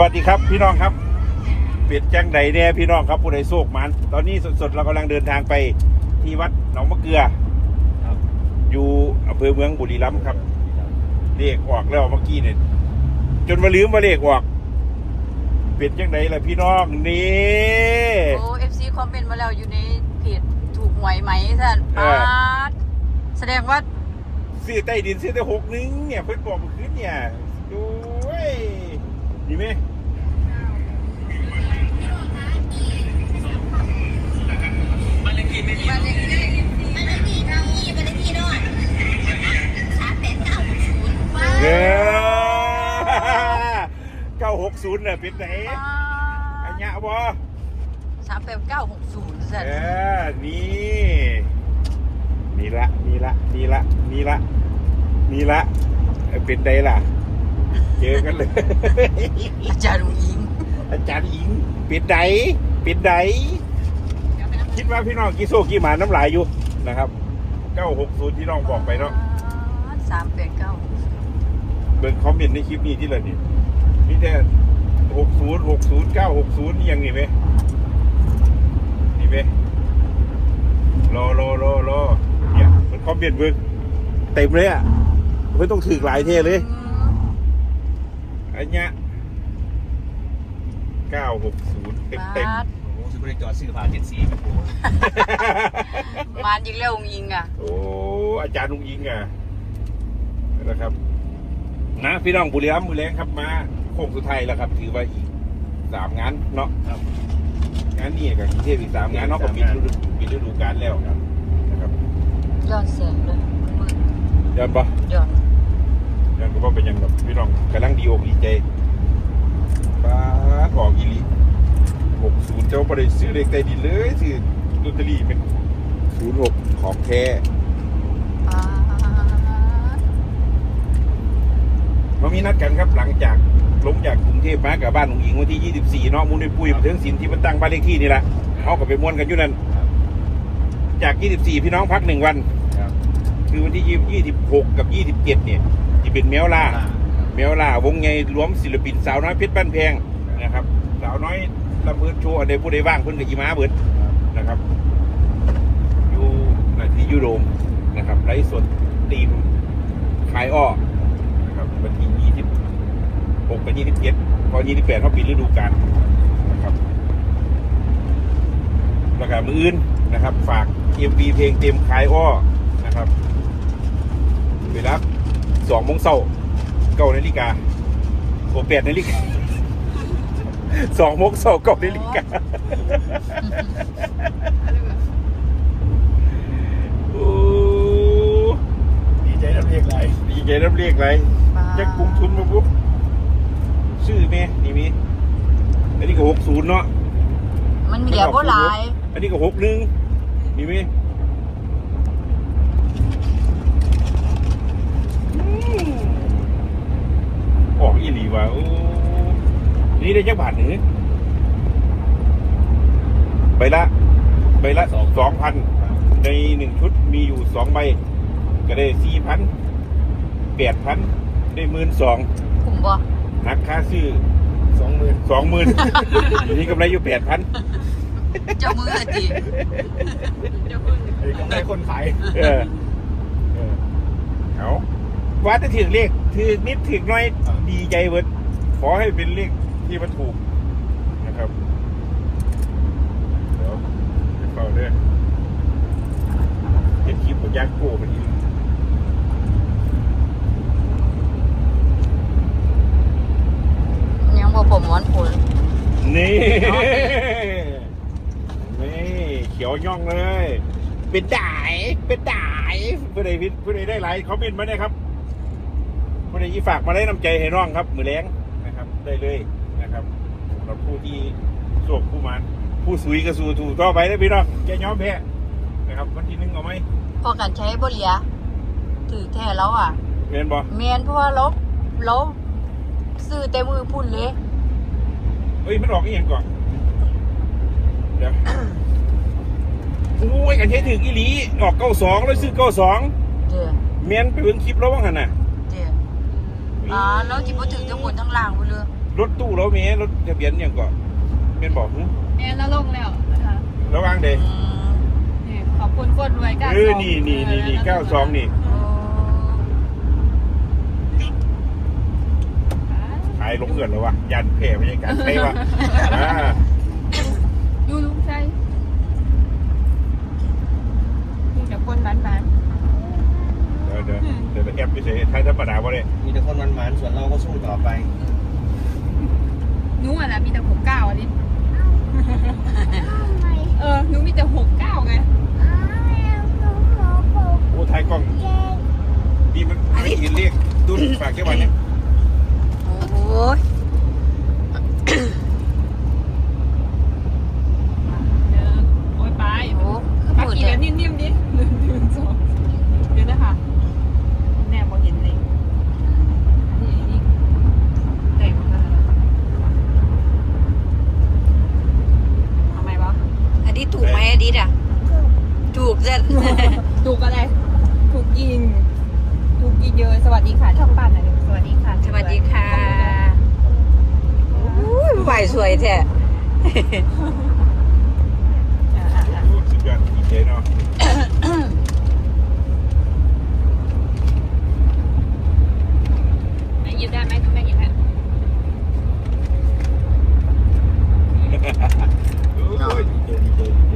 วัสดีครับพี่น้องครับ เปลี่ยนจังใดเนี่ยพี่น้องครับผู้ใดโศกมันตอนนี้สดๆเรากำลังเดินทางไปที่วัดหนองมะเกลือครับอยู่อำเภอเมืองบุรีรัมย์ครับเลขออกแล้วเมื่อกี้เนี่ยจนมาลืมว่าเลขออก เปลี่ยนจังใดล่ะพี่น้องนี่โอ้เอฟซีคอมเมนต์มาแล้วอยู่ในเพจถูกหวยไหมท่านเอปาอดแสดงว่าซื้อใต้ดินซื้อได้หกหนึงเนี่ยเพิ่นบอกเมื่อคืนเนี่ยดูเว้ย ดีไหมบ้านเลขที่ไม่มีมันเลยมันเลยมีทางนี้มันเลยมีด้วยสามแปดเก้าหกศูนย์ว้าเออเก้าหกศูนย์เนี่ยเป็นไหนอันเนี้ยบ่สามแปดเก้าหกศูนย์ท่านเออนี่นี่ละนี่ละนี่ละนี่ละนี่ละเอ้ยเป็นไดล่ะ เจอกันเลย อาจารย์ลุงอิงอาจารย์หญิงเป็นไดเป็นไดคิดว่าพี่น้องกี่โซกี่หมาน้ำลายอยู่นะครับ 960 ที่น้องบอกไปเนาะสามแปดเก้าหกศูนย์เบิ่งคอมเมนต์ในคลิปนี้ที่ละนี่มีแต่60 60 960นี่ยังนี่ไหมนี่ไหมรอรอรอรอเนี่ยมันคอมเมนต์เบิ่งเต็มเลยอะเพิ่นต้องถือหลายเทเลยอั นเนี้ย960เต็มเต็มปาดโอ้โหสุดเลยจอดซื้อผ่าเจ็ดสีครับผมมานยิงแล้วลุงอิงอะ โอ้อาจารย์ลุงยิงอะนะครับ นะพี่น้องบุรีรัมย์บุรีรัมย์ครับมาโค้งสุดท้ายแล้วครับ ถือว่าอีกสามงานเนาะครับ งานนี้กับกรุงเทพอีกสามงานเนาะก็ปิดฤดูปิดฤดูกาลแล้วครับนะครับย้อนแสงเลยมืดย้อนปะย้อน ย้อนก็ว่าเป็นหยังแบบพี่น้องกำลังดีอกดีใจป้าดออกอีหลีหกศูนย์เจ้าประเดี๋ซื้อเลขใต้ดินเลยซื้อลอตเตอรี่เป็นศูนย์หกของแท้ปาดเรามีนัดกันครับหลังจากลงจากกรุงเทพมากับบ้านของหญิงวันที่ 24เนาะมูลในปุ้ยมาถึงสินที่มันตั้งบ้านเลขที่นี่แหละเขาก็ไปม้วนกันอยู่นั่นครับจาก 24 พี่น้องพักหนึ่งวันครับคือวันที่ 26 กับ 27 เนี่ย ที่เป็นแมวล่าแมวล่าวงไงรวมศิลปินสาวน้อยเพชรบ้านแพงนะครับสาวน้อยลำเพินโชว์อันใดผู้ใดว่างเพิ่นกับอีม้าเบิดนะครับอยู่นาที่ยูโรมนะครับไลฟ์สดตีมขายอ้อนะครับวันที่26กับ27พอ28เขาปิดฤดูกาลนะครับแล้วก็มืออื่นนะครับ ฝาก MV เพลงเต็มขายอ้อนะครับเวลา สองโมงเช้าเก้านาฬิกาโอแปดนาฬิกาสองโมงเช้าเก้านาฬิกาโอ้ดีใจน้ำเรียกไรดีใจรับเรียกไรปาดจะกรุงทุนมาปุ๊บชื่อแม่นี่มีอันนี้ก็หกศูนย์เนาะมันมีเหลือบ่หลาย อันนี้ก็หกหนึ่งนี่มีอืมออกอีหลีว่ะ โอ้นี่ได้จักบาทหนึ่งใบละใบละสองพันในหนึ่งชุดมีอยู่สองใบ ก็ได้สี่พันแปดพันได้หมื่นสองคุ้มบ่หักค่าซื้อสองหมื่นสองหมื่นนี่กำไรอยู่แปดพันเจ้ามือจีไอ้กำไรคนขายเออเออเอาว่าจะถึงเลขถือนิดถึงน้อยดีใจเวิร์ดข อให้เป็นเลขที่มันถูกนะครับ เดี๋ยวไปเฝ้าเด้วยเห็นคลิปของยางโก้พอดียังบ่ผมหวานผลนี่ นี่ เขียวย่องเลย เป็นด่ายเป็นด่ายผู้ใดพิผู้ใดได้ไลค์คอมเมนต์มาได้ครับผู้ใดอีฝากมาได้น้ำใจให้น้องครับ มือแรงนะครับ ได้เลยนะครับสำหรับผู้ที่โศกผู้มันผู้สุยกระสูถูต่อไปได้อพี่น้องแกย้อมแพ้นะครับวันที่หนึ่งเอาไหมพอกันใช้บ่เหลียถือแท้แล้วอะเรียนบอเมียนเพราะว่าเราเราซื้อแต่มือพุ่นเลยเฮ้ยมันออกอีกอย่างก่อนเดี๋ยวโอ้ยกันใช้ถึงอีหลีออกเก้าสองแล้วซื้อเก้าสองเด้อเมียนไปเบิ่งคลิปแล้วว่างันน่ะเด้ ออ่าเราจิบ่ถึงทั้งหมดทั้งล่างไปเลยเรถตู้เรามีรถทะเบียนอย่างก่อนเป็นบอกหึแม่แล้วลงแล้วนะคะระวังเด้อืมนี่ขอบคุณคนรวยกันเออนี่นี่นี่นี่เก้าสองนี่โอ้ขายลงเงินแล้ววะยันเพร่ไม่ใช่การใช้วะอ่า ยูลุงใช่นี่กับคนบ้านบ้าน เดี๋ยวเดี๋ยวเดี๋ยว แอบไปเฉยใช้ธรรมดาวะเนี่ยมีแต่คนมันๆส่วนเราก็สู้ต่อไป หนูอะนะมีแต่หกเก้าอันนี้เออหนูมีแต่หกเก้าไง โอ้ไทยกล้องดีมันไม่ยินเรียกดูฝากแค่วันเนี่ย โอ้โห เดี๋ยวโอ้ยไป โอ้คือ ปัก พูด กี่ เนี่ แบ ย บนิ่มๆดิหนึ่งหนึ่งสองเดี๋ยวนะคะแน่พอเห็นเลยนี่นี่แต่งมาทำไมวะ อันนี้ ถูกไหมอันนี้อะ ถูกจ้ะถูกอะไร ถูกยิง ถูกยิงเยอะ สวัสดีค่ะ ช่องบ้านหน่อยหนึ่งสวัสดีค่ะ สวัสดีค่ะอุ้ยไหวสวยแท้อ่าอ่าอ่าสุดยอดดีเจเนาะ แม่หยิบได้ไหมแม่หยิบให้ โอ้ยดีเจดีเจดีเจ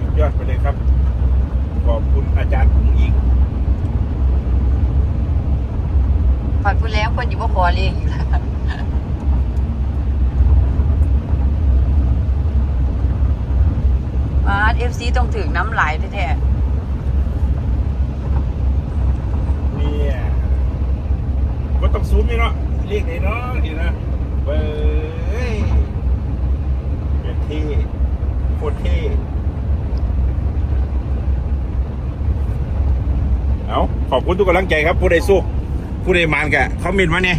สุดยอดไปเลยครับ ขอบคุณอาจารย์ผู้หญิง ขอบคุณ แล้วคนอยู่บ่ขอเรียกอีกแล้วมาเอฟซีต้องถึงน้ำไหลแท้เนี่ยก็ต้องซูมนี่เนาะเรียกไหนเนาะดีนะเบ้ยอย่างเท่โคตรเท่เอาขอบคุณทุกกำลังใจครับ ผู้ใดสู้ผู้ใดมานกะคอมเมนมาเนี่ย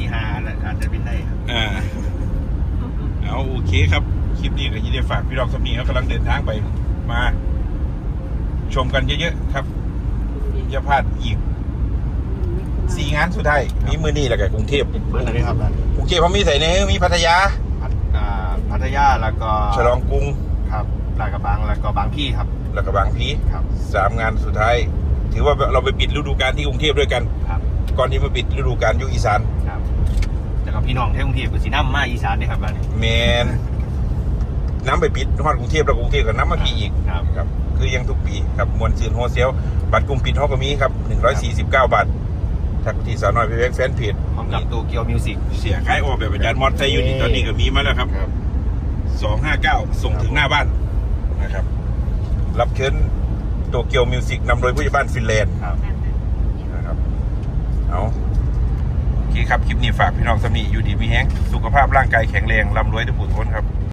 อื่นหามันแล้วบางทีหาอาจจะบินได้ครับอ่าเอาโอเคครับ คลิปนี้ก็ยินดีฝากพี่รองสำนีครับกำลังเดินทางไปมา ชมกันเยอะๆครับอย่าพลาดอีกสี่งานสุดท้ายมีมือนี่แหละกับกรุงเทพเบอร์ไหนครับกรุงเทพเขามีใส่เนื้อมีพัทยาพัทอ่าพัทยาแล้วก็ฉลองกรุงครับลาดกระบังแล้วก็บางพี่ครับ แล้วก็บางพีครับสามงานสุดท้าย ถือว่าเราไปปิดฤดูกาลที่กรุงเทพด้วยกันครับก่อนที่มาปิดฤดูกาลอยู่อีสานครับ แล้วก็พี่น้องที่กรุงเทพกับสีน้ำมาอีสานด้วยครับบ้านนี้แมนน้ำไปปิดฮอดกรุงเทพแล้วกรุงเทพกับน้ำมาพีอีกครับครับ คือยังทุกปีครับมวลซืนโฮเซลบัตรกลุ่มปิดฮอกก็มีครับ149บาททักที่สาวน้อยไปแว็กแฟนเพจพร้อมกับตัวเกียวมิวสิกเสียขายออกแบบอาจารย์มอสไซยูนี่ตอนนี้ก็มีมาแล้วครับครับ259ส่งถึงหน้าบ้านนะครับ รับเชิญโตเกียวมิวสิกนำโดยผู้ใหญ่บ้านฟินแลนด์ครับนะครับเอาโอ เคครับ คลิปนี้ฝากพี่น้องสมีอยู่ดีมีแฮงสุขภาพร่างกายแข็งแรงร่ำรวยทุกผู้ทุกคนครับ